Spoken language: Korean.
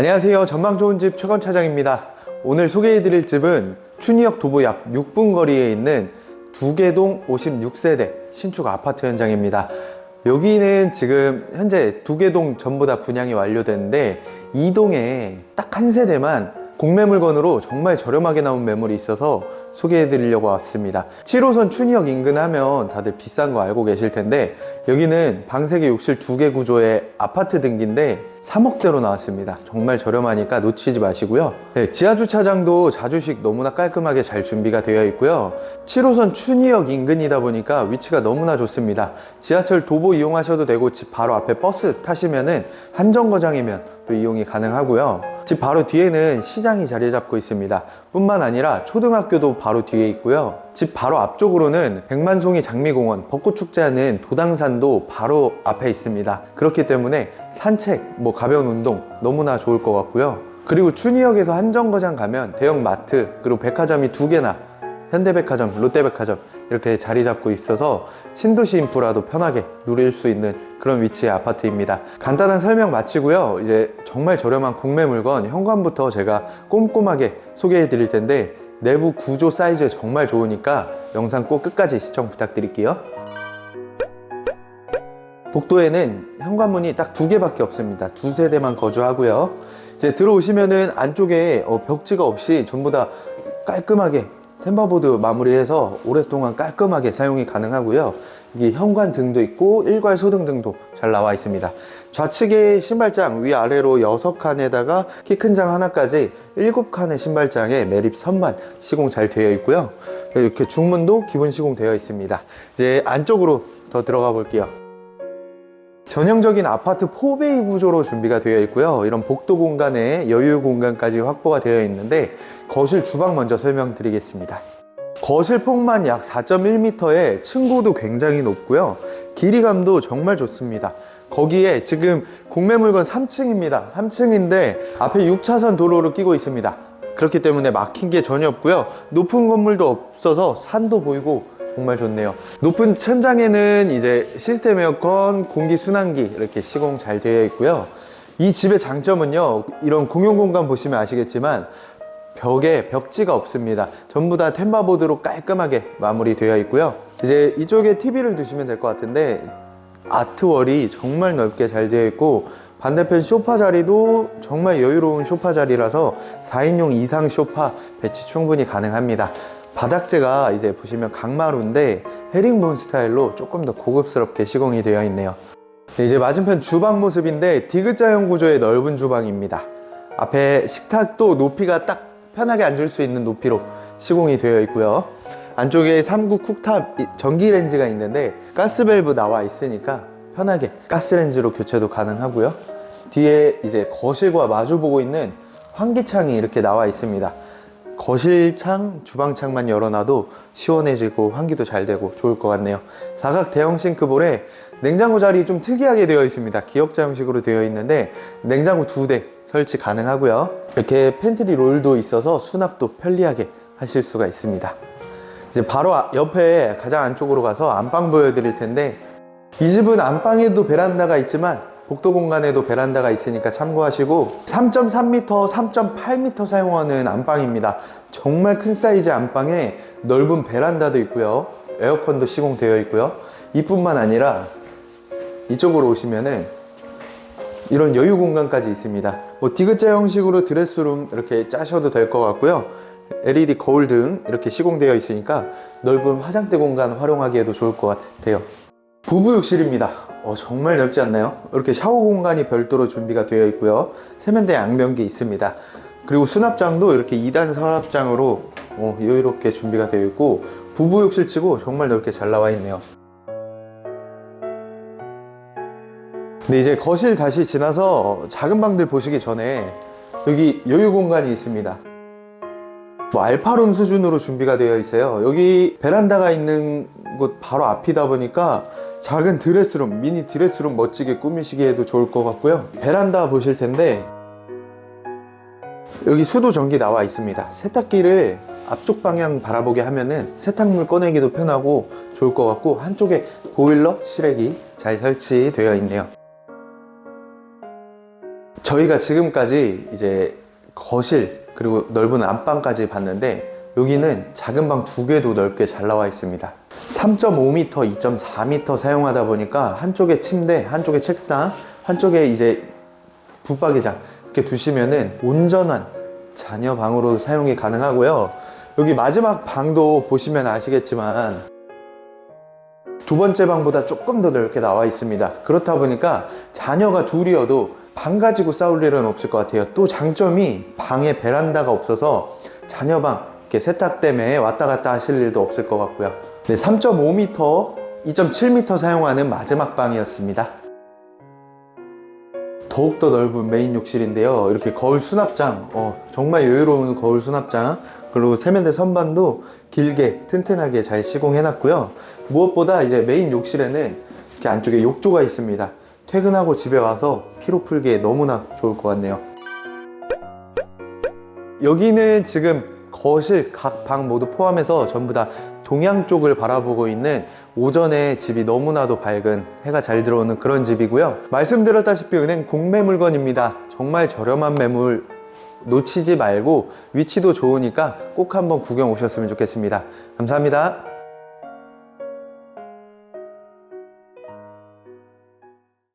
안녕하세요. 전망 좋은 집 최건 차장입니다. 오늘 소개해드릴 집은 춘희역 도보 약 6분 거리에 있는 두개동 56세대 신축 아파트 현장입니다. 여기는 지금 현재 두개동 전부 다 분양이 완료됐는데 이 동에 딱 한 세대만 공매 물건으로 정말 저렴하게 나온 매물이 있어서 소개해 드리려고 왔습니다. 7호선 춘희역 인근 하면 다들 비싼 거 알고 계실 텐데 여기는 방세개 욕실 두 개 구조의 아파트 등기인데 3억대로 나왔습니다. 정말 저렴하니까 놓치지 마시고요. 네, 지하 주차장도 자주식 너무나 깔끔하게 잘 준비가 되어 있고요. 7호선 춘희역 인근이다 보니까 위치가 너무나 좋습니다. 지하철 도보 이용하셔도 되고 집 바로 앞에 버스 타시면은 한정거장이면 또 이용이 가능하고요. 집 바로 뒤에는 시장이 자리 잡고 있습니다. 뿐만 아니라 초등학교도 바로 뒤에 있고요. 집 바로 앞쪽으로는 백만송이 장미공원 벚꽃축제하는 도당산도 바로 앞에 있습니다. 그렇기 때문에 산책, 뭐 가벼운 운동 너무나 좋을 것 같고요. 그리고 춘희역에서 한정거장 가면 대형 마트 그리고 백화점이 두 개나 현대백화점, 롯데백화점 이렇게 자리 잡고 있어서 신도시 인프라도 편하게 누릴 수 있는 그런 위치의 아파트입니다. 간단한 설명 마치고요. 이제 정말 저렴한 공매 물건 현관부터 제가 꼼꼼하게 소개해 드릴 텐데 내부 구조 사이즈 정말 좋으니까 영상 꼭 끝까지 시청 부탁드릴게요. 복도에는 현관문이 딱 두 개밖에 없습니다. 두 세대만 거주하고요. 이제 들어오시면은 안쪽에 어, 벽지가 없이 전부 다 깔끔하게 템버보드 마무리해서 오랫동안 깔끔하게 사용이 가능하고요. 여기 현관 등도 있고 일괄 소등 등도 잘 나와 있습니다. 좌측에 신발장 위아래로 6칸에다가 키 큰 장 하나까지 7칸의 신발장에 매립 선반 시공 잘 되어 있고요. 이렇게 중문도 기본 시공 되어 있습니다. 이제 안쪽으로 더 들어가 볼게요. 전형적인 아파트 4베이 구조로 준비가 되어 있고요. 이런 복도 공간에 여유 공간까지 확보가 되어 있는데 거실 주방 먼저 설명드리겠습니다. 거실 폭만 약 4.1m에 층고도 굉장히 높고요. 길이감도 정말 좋습니다. 거기에 지금 공매 물건 3층입니다. 3층인데 앞에 6차선 도로를 끼고 있습니다. 그렇기 때문에 막힌 게 전혀 없고요. 높은 건물도 없어서 산도 보이고 정말 좋네요. 높은 천장에는 이제 시스템 에어컨, 공기 순환기 이렇게 시공 잘 되어 있고요. 이 집의 장점은요. 이런 공용 공간 보시면 아시겠지만 벽에 벽지가 없습니다. 전부 다 템바보드로 깔끔하게 마무리되어 있고요. 이제 이쪽에 TV를 두시면 될 것 같은데 아트월이 정말 넓게 잘 되어 있고 반대편 소파 자리도 정말 여유로운 소파 자리라서 4인용 이상 소파 배치 충분히 가능합니다. 바닥재가 이제 보시면 강마루인데 헤링본 스타일로 조금 더 고급스럽게 시공이 되어 있네요. 네, 이제 맞은편 주방 모습인데 디귿자형 구조의 넓은 주방입니다. 앞에 식탁도 높이가 딱 편하게 앉을 수 있는 높이로 시공이 되어 있고요. 안쪽에 3구 쿡탑 전기 렌지가 있는데 가스 밸브 나와 있으니까 편하게 가스렌지로 교체도 가능하고요. 뒤에 이제 거실과 마주 보고 있는 환기창이 이렇게 나와 있습니다. 거실창, 주방창만 열어놔도 시원해지고 환기도 잘 되고 좋을 것 같네요. 사각 대형 싱크볼에 냉장고 자리 좀 특이하게 되어 있습니다. 기역자 형식으로 되어 있는데 냉장고 두 대 설치 가능하고요. 이렇게 팬트리 롤도 있어서 수납도 편리하게 하실 수가 있습니다. 이제 바로 아- 옆에 가장 안쪽으로 가서 안방 보여드릴 텐데 이 집은 안방에도 베란다가 있지만 복도 공간에도 베란다가 있으니까 참고하시고 3.3m, 3.8m 사용하는 안방입니다. 정말 큰 사이즈 안방에 넓은 베란다도 있고요. 에어컨도 시공되어 있고요. 이뿐만 아니라 이쪽으로 오시면은 이런 여유 공간까지 있습니다. 뭐 디귿자 형식으로 드레스룸 이렇게 짜셔도 될 것 같고요. LED 거울 등 이렇게 시공되어 있으니까 넓은 화장대 공간 활용하기에도 좋을 것 같아요. 부부 욕실입니다. 어, 정말 넓지 않나요? 이렇게 샤워 공간이 별도로 준비가 되어 있고요. 세면대 양변기 있습니다. 그리고 수납장도 이렇게 2단 서랍장으로 어, 여유롭게 준비가 되어 있고 부부 욕실 치고 정말 넓게 잘 나와 있네요. 근데 이제 거실 다시 지나서 작은 방들 보시기 전에 여기 여유 공간이 있습니다. 뭐 알파룸 수준으로 준비가 되어 있어요. 여기 베란다가 있는 곳 바로 앞이다 보니까 작은 드레스룸, 미니 드레스룸 멋지게 꾸미시기에도 좋을 것 같고요. 베란다 보실 텐데 여기 수도 전기 나와 있습니다. 세탁기를 앞쪽 방향 바라보게 하면은 세탁물 꺼내기도 편하고 좋을 것 같고 한쪽에 보일러, 실외기 잘 설치되어 있네요. 저희가 지금까지 이제 거실 그리고 넓은 안방까지 봤는데 여기는 작은 방 두 개도 넓게 잘 나와 있습니다. 3.5m, 2.4m 사용하다 보니까 한쪽에 침대, 한쪽에 책상, 한쪽에 이제 붙박이장 이렇게 두시면은 온전한 자녀 방으로 사용이 가능하고요. 여기 마지막 방도 보시면 아시겠지만 두 번째 방보다 조금 더 넓게 나와 있습니다. 그렇다 보니까 자녀가 둘이어도 방 가지고 싸울 일은 없을 것 같아요. 또 장점이 방에 베란다가 없어서 자녀방 이렇게 세탁 때문에 왔다 갔다 하실 일도 없을 것 같고요. 네, 3.5m, 2.7m 사용하는 마지막 방이었습니다. 더욱더 넓은 메인 욕실인데요. 이렇게 거울 수납장, 어, 정말 여유로운 거울 수납장, 그리고 세면대 선반도 길게 튼튼하게 잘 시공해놨고요. 무엇보다 이제 메인 욕실에는 이렇게 안쪽에 욕조가 있습니다. 퇴근하고 집에 와서 피로 풀기에 너무나 좋을 것 같네요. 여기는 지금 거실 각 방 모두 포함해서 전부 다 동양 쪽을 바라보고 있는 오전에 집이 너무나도 밝은 해가 잘 들어오는 그런 집이고요. 말씀드렸다시피 은행 공매 물건입니다. 정말 저렴한 매물 놓치지 말고 위치도 좋으니까 꼭 한번 구경 오셨으면 좋겠습니다. 감사합니다.